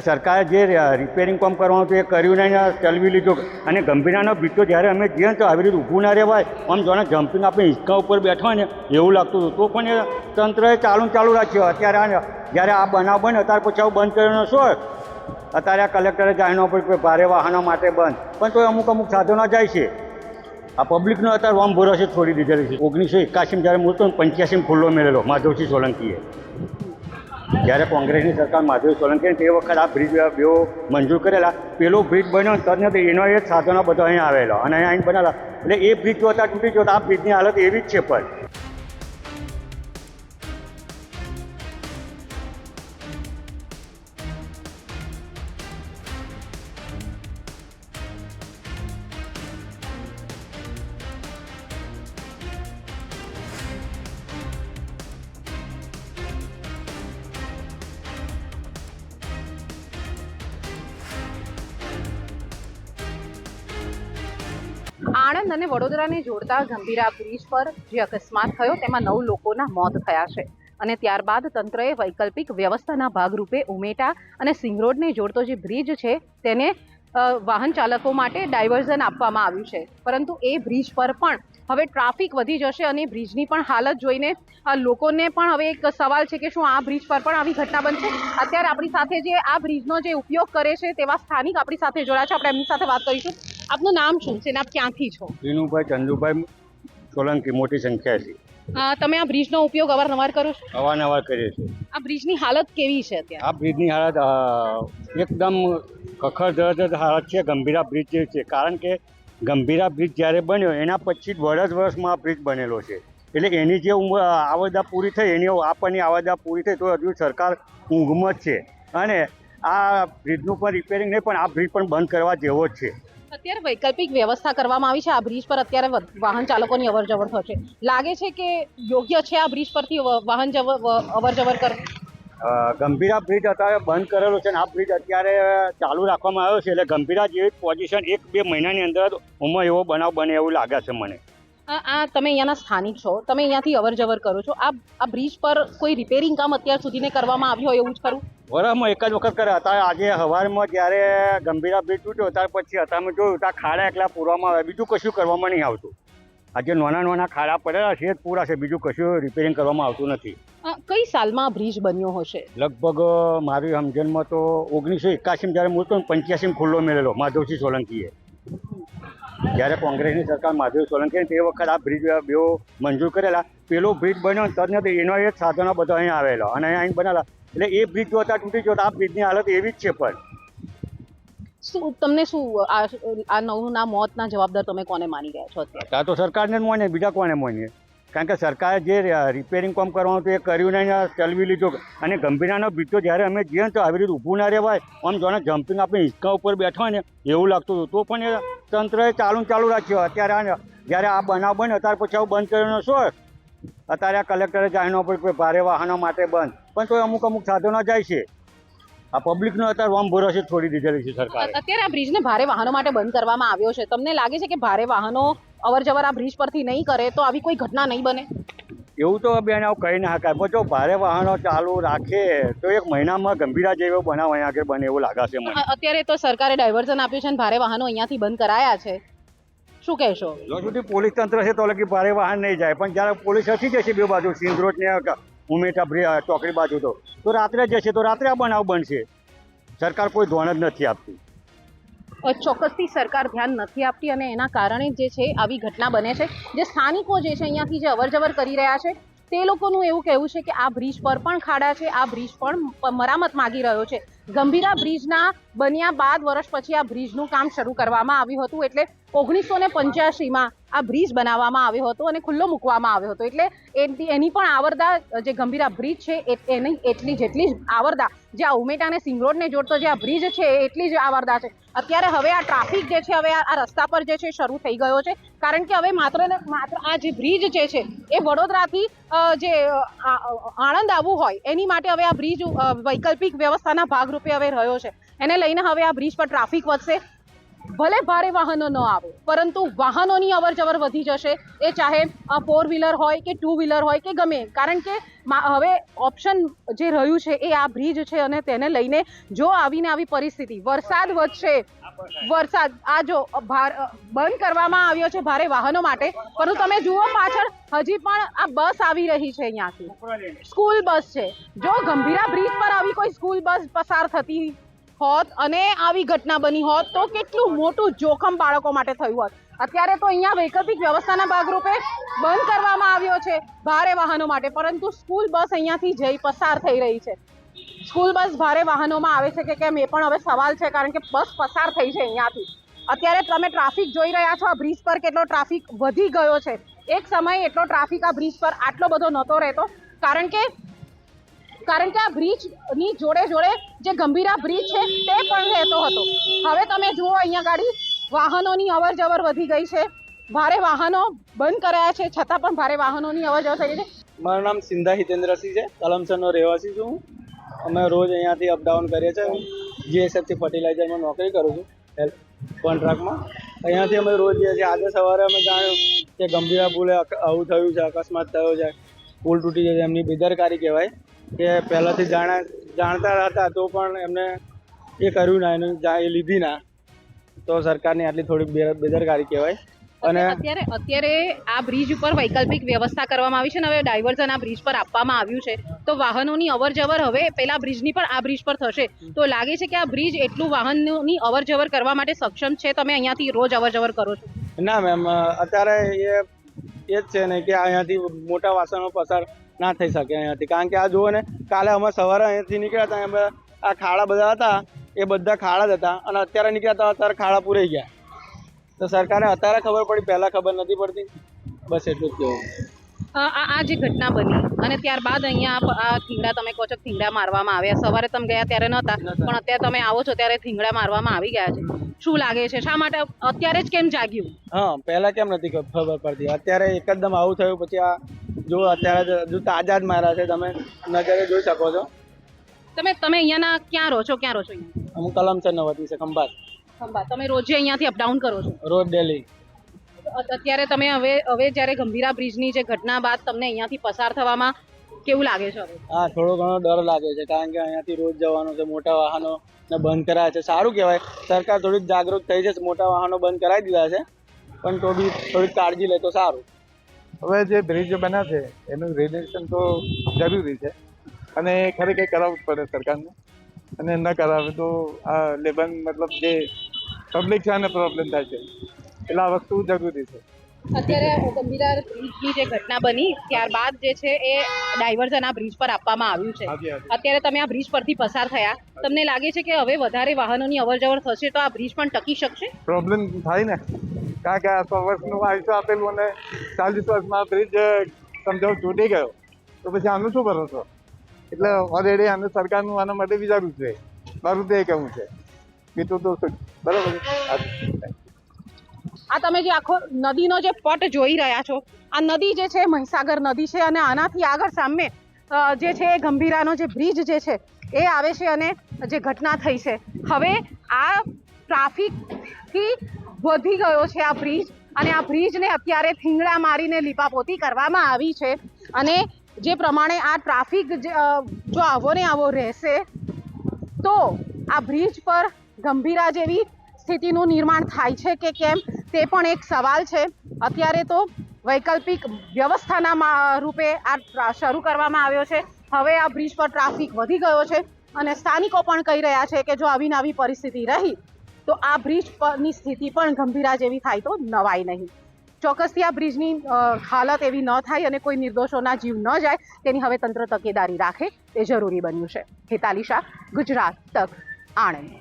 સરકારે જે રિપેરિંગ કામ કરવાનું હતું એ કર્યું નહીં ચલવી લીધું. અને ગંભીરાનો બીટો જ્યારે અમે જઈએ તો આવી રીતે ઊભું ના રહેવાય. આમ જોને જમ્પિંગ આપણે હિંચકા ઉપર બેઠા હોય ને એવું લાગતું હતું. તો પણ એ તંત્રએ ચાલુ ચાલુ રાખ્યો. અત્યારે આ, જ્યારે આ બનાવ બન્યો ત્યાર પછી આવું બંધ કર્યો શું અત્યારે આ કલેક્ટરે જાણવા પડ્યું ભારે વાહનો માટે બંધ. પણ તો અમુક અમુક સાધનો જાય છે. આ પબ્લિકનો અત્યારે વામ ભરોસે છોડી દીધેલી છે. ઓગણીસો એકાસીમાં જ્યારે મૂળતો પંચ્યાસીમાં ખુલ્લો મેળેલો માધવસિંહ સોલંકીએ. જ્યારે કોંગ્રેસની સરકાર માધવી સોલંકી તે વખત આ બ્રિજ બેઓ મંજૂર કરેલા. પેલો બ્રિજ બન્યો નથી એનો એ સાધનો બધા અહીં આવેલા અને અહીં આવીને બનાવેલા. એટલે એ બ્રિજ જોતા તૂટી જોતા આ બ્રિજની હાલત એવી જ છે પણ. આણંદ અને વડોદરાને જોડતા ગંભીરા બ્રિજ પર જે અકસ્માત થયો, તેમાં નવ લોકોના મોત થયા છે. અને ત્યારબાદ તંત્રએ વૈકલ્પિક વ્યવસ્થાના ભાગરૂપે ઉમેટા અને સિંગરોડને જોડતો જે બ્રિજ છે, તેને વાહન ચાલકો માટે ડાયવર્ઝન આપવામાં આવ્યું છે. પરંતુ એ બ્રિજ પર પણ હવે ટ્રાફિક વધી જશે અને બ્રિજની પણ હાલત જોઈને લોકોને પણ હવે એક સવાલ છે કે શું આ બ્રિજ પર પણ આવી ઘટના બનશે? અત્યારે આપણી સાથે જે આ બ્રિજનો જે ઉપયોગ કરે છે, તેવા સ્થાનિક આપણી સાથે જોડાયા છે. આપણે એમની સાથે વાત કરીશું. આપનું નામ શું છે અને આપ ક્યાંથી છો? વિનુભાઈ ચંદુભાઈ સોલંકી મોટી સંખ્યાથી અ, તમે આ બ્રિજનો ઉપયોગ અવારનવાર કરો છો? અવારનવાર કરીએ છીએ. આ બ્રિજની હાલત કેવી છે અત્યારે? આ બ્રિજની હાલત અ, એકદમ કખર હાલત છે ગંભીરા બ્રિજ જે છે. કારણ કે ગંભીરા બ્રિજ જ્યારે બન્યો એના પછી વર્ષ વર્ષમાં આ બ્રિજ બનેલો છે. એટલે એની જે ઉંમર આવરદા પૂરી થઈ એની આપણની આવદા પૂરી થઈ તો હજુ સરકાર ઊંઘમાં જ છે. અને આ બ્રિજનું પણ રિપેરિંગ નહીં પણ આ બ્રિજ પણ બંધ કરવા જેવો જ છે. અત્યારે વૈકલ્પિક વ્યવસ્થા કરવામાં આવી છે. આ બ્રિજ પર અત્યારે વાહન ચાલકોની અવર જવર થશે. લાગે છે કે યોગ્ય છે આ બ્રિજ પરથી વાહન અવર જવર કર ગંભીરા બ્રિજ અત્યારે બંધ કરેલો છે અને આ બ્રિજ અત્યારે ચાલુ રાખવામાં આવ્યો છે. એટલે ગંભીરા જેવી પોઝિશન એક બે મહિનાની અંદર ઉમર એવો બનાવ બને એવું લાગે છે મને. આ આ તમે અહીંયાના સ્થાનિક છો. તમે અહીંયાથી અવર જવર કરો છો. આ આ બ્રિજ પર કોઈ રિપેરિંગ કામ અત્યાર સુધીને કરવામાં આવ્યું હોય એવું જ ખરું? વરસમાં એક જ વખત કરે અત્યારે આજે સવારમાં જ્યારે ગંભીરા બ્રિજ તૂટ્યો ત્યાર પછી હતા મેં જોયું ત્યાં ખાડા એકલા પૂરવામાં આવે બીજું કશું કરવામાં નહીં આવતું. આજે નાના નાના ખાડા પડેલા છે જ પૂરા છે. બીજું કશું રિપેરિંગ કરવામાં આવતું નથી. કઈ સાલમાં બ્રિજ બન્યો હશે? લગભગ મારી સમજણમાં તો ઓગણીસો એકાસીમાં જ્યારે મૂળતો ને પંચ્યાસીમાં ખુલ્લો મેળેલો માધવસિંહ સોલંકીએ. જ્યારે કોંગ્રેસની સરકાર માધવ સોલંકી તે વખત આ બ્રિજ બેઓ મંજૂર કરેલા. પેલો બ્રિજ બન્યો ને તરત એનો એ સાધનો બધા અહીં આવેલા અને અહીં બનાવેલા. એટલે એ બ્રિજ જોતા તૂટી જોતા આ બ્રિજની હાલત એવી જ છે પણ. શું તમને શું આ આ નવના મોતના જવાબદાર તમે કોને માની રહ્યા છો અત્યારે? ત્યાં તો સરકારને જ માનીએ બીજા કોને માનીએ? કારણ કે સરકારે જે રિપેરિંગ કામ કરવાનું હતું એ કર્યું નહીં ચલવી લીધું. અને ગંભીરાનો બીજો જ્યારે અમે જઈએ તો આવી રીતે ઊભું ના રહેવાય. આમ જોને જમ્પિંગ આપણે હિંચકા ઉપર બેઠા હોય ને એવું લાગતું હતું. તો પણ એ તંત્રએ ચાલુ ચાલુ રાખ્યો. અત્યારે જ્યારે આ બનાવ બન્યો ત્યાર પછી આવું બંધ કર્યો શું અત્યારે આ કલેક્ટરે જાહેરનામું આપ્યું કે ભારે વાહનો માટે બંધ. પણ તો અમુક અમુક સાધનો જાય છે. આ પબ્લિકનો અત્યારે વામ ભરોસે છોડી દીધેલી છે સરકાર. અત્યારે આ બ્રિજને ભારે વાહનો માટે બંધ કરવામાં આવ્યો છે. તમને લાગે છે કે ભારે વાહનો અવર જવર આ બ્રિજ પરથી નહીં કરે તો આવી કોઈ ઘટના નહીં બને? એવું તો બેન આવું કહી ના શકાય. પણ જો ભારે વાહનો ચાલુ રાખે તો એક મહિનામાં ગંભીરા જેવો બનાવ અહીંયા આગળ બને એવું લાગે છે અત્યારે તો સરકારે ડાયવર્ઝન આપ્યું છે અને ભારે વાહનો અહીંયાથી બંધ કરાયા છે. શું કહેશો? સુધી પોલીસ તંત્ર છે તો લગી ભારે વાહન નહીં જાય. પણ જ્યારે પોલીસ હટી જશે બે બાજુ સિંધ રોડ ને ઉમેટા ચોકડી બાજુ તો તો રાત્રે જશે તો રાત્રે આ બનાવ બનશે. સરકાર કોઈ ધોરણ જ નથી આપતી. ચોક્કસથી સરકાર ધ્યાન નથી આપતી અને એના કારણે જે છે આવી ઘટના બને છે. જે સ્થાનિકો જે છે અહીંયાથી જે અવરજવર કરી રહ્યા છે તે લોકોનું એવું કહેવું છે કે આ બ્રિજ પર પણ ખાડા છે આ બ્રિજ પણ મરામત માગી રહ્યો છે. ગંભીરા બ્રિજના બન્યા બાદ વર્ષ પછી આ બ્રિજનું કામ શરૂ કરવામાં આવ્યું હતું. એટલે ઓગણીસો ને પંચ્યાસીમાં આ બ્રિજ બનાવવામાં આવ્યો હતો અને ખુલ્લો મૂકવામાં આવ્યો હતો. એટલે એની પણ આવરદા, જે ગંભીરા બ્રિજ છે એની એટલી જેટલી જ આવરદા, જે આ ઉમેટા અને સિંગરોડને જોડતો જે આ બ્રિજ છે એટલી જ આવરદા છે. અત્યારે હવે આ ટ્રાફિક જે છે, હવે આ રસ્તા પર જે છે, શરૂ થઈ ગયો છે. કારણ કે હવે માત્ર ને માત્ર આ જે બ્રિજ જે છે, એ વડોદરાથી જે આણંદ આવવું હોય, એની માટે હવે આ બ્રિજ વૈકલ્પિક વ્યવસ્થાના ભાગરૂપે હવે રહ્યો છે. એને લઈને હવે આ બ્રિજ પર ટ્રાફિક વધશે. ભલે ભારે વાહનો ન આવે પરંતુ વાહનોની અવર જવર વધી જશે. એ ચાહે ફોર વ્હીલર હોય કે ટુ વ્હીલર હોય કે ગમે. કારણ કે હવે ઓપ્શન જે રહ્યું છે એ આ બ્રિજ છે અને તેને લઈને જો આવીને આવી પરિસ્થિતિ વરસાદ વધશે વરસાદ આ જો બંધ કરવામાં આવ્યો છે ભારે વાહનો માટે પરંતુ તમે જુઓ પાછળ હજી પણ આ બસ આવી રહી છે અહીંયાથી. સ્કૂલ બસ છે. જો ગંભીરા બ્રિજ પર આવી કોઈ સ્કૂલ બસ પસાર થતી હોત અને આવી ઘટના બની હોત તો કેટલું મોટું જોખમ બાળકો માટે થયું હોત. અત્યારે તો અહીંયા વૈકલ્પિક વ્યવસ્થાના ભાગરૂપે બંધ કરવામાં આવ્યો છે ભારે વાહનો માટે, પરંતુ સ્કૂલ બસ અહીંયાથી જઈ પસાર થઈ રહી છે. સ્કૂલ બસ ભારે વાહનોમાં આવે છે કે કેમ એ પણ હવે સવાલ છે, કારણ કે બસ પસાર થઈ છે અહીંયાથી. અત્યારે તમે ટ્રાફિક જોઈ રહ્યા છો, આ બ્રિજ પર કેટલો ટ્રાફિક વધી ગયો છે. એક સમયે એટલો ટ્રાફિક આ બ્રિજ પર આટલો બધો નહોતો રહેતો, કારણ કે કારણ કે આ બ્રિજની જોડે જોડે જે ગંભીરા બ્રિજ છે, તે પણ રહેતો હતો. હવે તમે જુઓ અહીંયા ગાડી, વાહનોની અવર જવર વધી ગઈ છે. ભારે વાહનો બંધ કરાયા છે, છતાં પણ ભારે વાહનોની અવર જવર થઈ ગઈ છે. મારું નામ સિંધા હિતેન્દ્રસિંહ છે. કલમસરનો રહેવાસી છું હું. અમે રોજ અહીંયાથી અપડાઉન કરીએ છીએ. હું જીએસએફથી ફર્ટિલાઇઝરમાં નોકરી કરું છું હેલ્પ કોન્ટ્રાક્ટમાં અહીંયાથી અમે રોજ જઈએ છીએ. આજે સવારે અમે જાણ્યું કે ગંભીરા પુલે આવું થયું છે, અકસ્માત થયો છે. પુલ તૂટી ગયો છે, એમની બેદરકારી કહેવાય. કે પહેલાંથી જાણા જાણતા હતા તો પણ એમને એ કર્યું ના એનું એ લીધી ના. તો સરકારની આટલી થોડી બેદરકારી કહેવાય. અને અત્યારે અત્યારે આ બ્રિજ ઉપર વૈકલ્પિક વ્યવસ્થા કરવામાં આવી છે ને હવે ડાયવર્ઝન આ બ્રિજ પર આપવામાં આવ્યું છે. તો વાહનોની અવર જવર હવે પેલા બ્રિજની પણ આ બ્રિજ પર થશે. તો લાગે છે કે આ બ્રિજ એટલું વાહનોની અવર જવર કરવા માટે સક્ષમ છે? તમે અહીંયાથી રોજ અવર જવર કરો છો. ના મેમ અત્યારે એ એ જ છે ને કે અહીંયાથી મોટા વાસણો પસાર ના થઈ શકે અહીંયાથી કારણ કે આ જુઓ ને, કાલે અમે સવારે અહીંયાથી નીકળ્યા હતા, અમે આ ખાડા બધા હતા, એ બધા ખાડા જ હતા, અને અત્યારે નીકળ્યા હતા, અત્યારે ખાડા પૂરાઈ ગયા. તો સરકારે અત્યારે ખબર પડી, પહેલાં ખબર નથી પડતી. બસ એટલું જ કહેવું. આ આ જે ઘટના બની અને ત્યારબાદ અહીંયા આ થીંગડા તમે કહો છો થીંગડા મારવામાં આવ્યા. સવારે તમે ગયા ત્યારે નહોતા. પણ અત્યારે તમે આવો છો ત્યારે થીંગડા મારવામાં આવી ગયા છે. શું લાગે છે? શા માટે અત્યારે જ કેમ જાગ્યું? હા પહેલાં કેમ નથી ખબર પડતી? અત્યારે એકદમ આવું થયું પછી આ જો અત્યારે જો તાજા જ માર્યા છે તમે નજરે જોઈ શકો છો. તમે તમે અહીંયાના ક્યાં રહો છો? ક્યાં રહો છો હું કલમ કલમસર નવતી છે ખંભાત. ખંભાત. તમે રોજે અહીંયાથી અપડાઉન કરો છો? રોજ ડેલી. અત્યારે તમે હવે હવે જ્યારે ગંભીરા બ્રિજની જે ઘટના બાદ તમને અહીંયાથી પસાર થવામાં કેવું લાગે છે હવે? હા થોડો ઘણો ડર લાગે છે કારણ કે અહીંયાથી રોજ જવાનું છે મોટા વાહનો ને બંધ કરાયા છે. સારું કહેવાય સરકાર થોડીક જાગૃત થઈ છે મોટા વાહનો બંધ કરાવી દીધા છે પણ તો બી થોડીક કાળજી લે તો સારું. હવે જે બ્રિજ બન્યા છે એનું રિલેશન તો જરૂરી છે અને ખરેખર કરાવવું જ પડે સરકારને. અને ન કરાવે તો આ લેબન મતલબ જે પબ્લિક છે એને પ્રોબ્લેમ થાય છે. એટલે આ વસ્તુ જરૂરી છે. અત્યારે ગંભીરા બ્રિજની જે ઘટના બની ત્યારબાદ જે છે એ ડાયવર્ઝન આ બ્રિજ પર આપવામાં આવ્યું છે. અત્યારે તમે આ બ્રિજ પરથી પસાર થયા. તમને લાગે છે કે હવે વધારે વાહનોની અવરજવર થશે તો આ બ્રિજ પણ ટકી શકશે? પ્રોબ્લેમ થાય ને. કારણ કે આ સો વર્ષનું આયુષ્ય આપેલું અને ચાલીસ વર્ષમાં બ્રિજ સમજાવ તૂટી ગયો. તો પછી આનું શું ભરોસો? એટલે ઓલરેડી આને સરકારનું આના માટે વિચારવું છે મારું તો એ કહેવું છે. બીજું તો બરાબર. આ તમે જે આખો નદીનો જે પટ જોઈ રહ્યા છો આ નદી જે છે મહીસાગર નદી છે અને આનાથી આગળ સામે જે છે એ ગંભીરાનો જે બ્રિજ જે છે એ આવે છે અને જે ઘટના થઈ છે. હવે આ ટ્રાફિકથી વધી ગયો છે આ બ્રિજ અને આ બ્રિજને અત્યારે થીંગડા મારીને લીપાપોતી કરવામાં આવી છે અને જે પ્રમાણે આ ટ્રાફિક જે, આવો ને આવો રહેશે તો આ બ્રિજ પર ગંભીરા જેવી સ્થિતિનું નિર્માણ થાય છે કે કેમ? તે પણ એક સવાલ છે. અત્યારે તો વૈકલ્પિક વ્યવસ્થાના રૂપે આ શરૂ કરવામાં આવ્યો છે. હવે આ બ્રિજ પર ટ્રાફિક વધી ગયો છે અને સ્થાનિકો પણ કહી રહ્યા છે કે જો આવી નવી પરિસ્થિતિ રહી, તો આ બ્રિજ પરની સ્થિતિ પણ ગંભીરા જેવી થાય તો નવાય નહીં. ચોક્કસથી આ બ્રિજની હાલત એવી ન થાય અને કોઈ નિર્દોષોના જીવ ન જાય, તેની હવે તંત્ર તકેદારી રાખે, તે જરૂરી બન્યું છે. હેતાલી ગુજરાત તક, આણંદ.